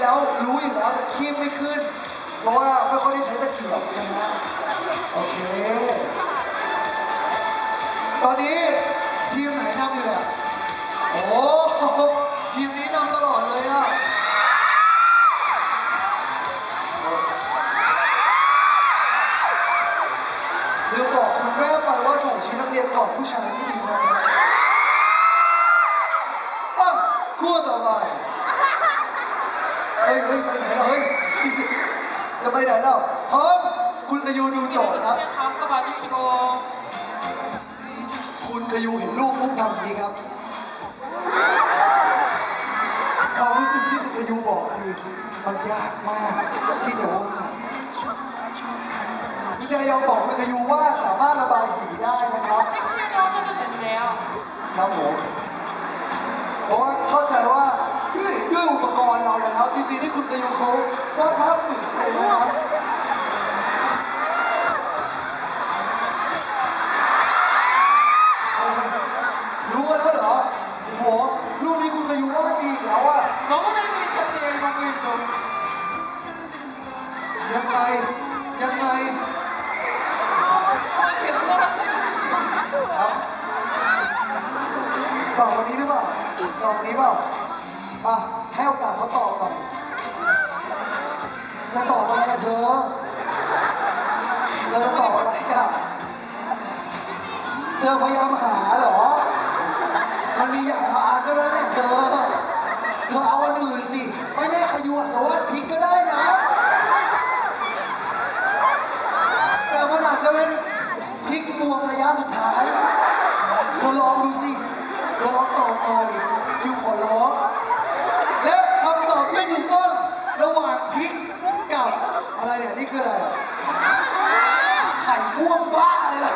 แล้วรู้อยู่แล้วแต่คีบไม่ขึ้น เพราะว่าไม่ค่อยได้ใช้ตะเกียบนะฮะโอเค ตอนนี้ทีมไหนนำอยู่เนี่ยโอ้โหทีมนี้นำตลอดเลยอะลืมบอกคุณแม่ไปว่าใส่ชุดนักเรียนก่อนผู้ชายไม่ดีนะอะคู่ต่อไป เฮ้ยเฮ้ยไปไหนแล้วเฮ้ย จะไปไหนแล้วพร้อมคุณกยูดูโจทย์ครับ 그러면 다음 거 봐주시고 คุณกยูเห็นรูปปุ๊บทำอย่างนี้ครับ ความรู้สึกที่คุณกยูบอกคือมันยากมากที่จะวาดพี่จะยอมบอกคุณกยูว่าสามารถระบายสีได้นะครับ 색칠도 하셔도 된대요. ครับผมเพราะว่าเข้าใจว่าด้วยด้วยอุปกรณ์เรา วาดภาพเหมือนเลยนะครับ รู้กันแล้วเหรอโอ้โหรูปนี้คุณกยูวาดดีอีกแล้วอะ 너무 잘 그리셨대요 이번 그림도. ยังไงยังไง 오늘 계속 떨어뜨리시고. ครับตอบวันนี้หรือเปล่าตอบวันนี้เปล่าอ่ะให้โอกาสเขาตอบก่อน เธอพยายามหาเหรอ มันมีอย่างอันก็ได้แหละเธอ เธอเอาอันอื่นสิ ไม่แน่ขยูอาจจะวาพริกก็ได้นะ แต่มันอาจจะเป็นพลิกบวงระยะสุดท้ายเธอลองดูสิเธอลองต่อบหน่อยคิวขอร้องและคำตอบที่ถูกต้องระหว่างพลิกกับอะไรเนี่ยนี่คืออะไรไข่พ่วงบ้าเลยล่ะ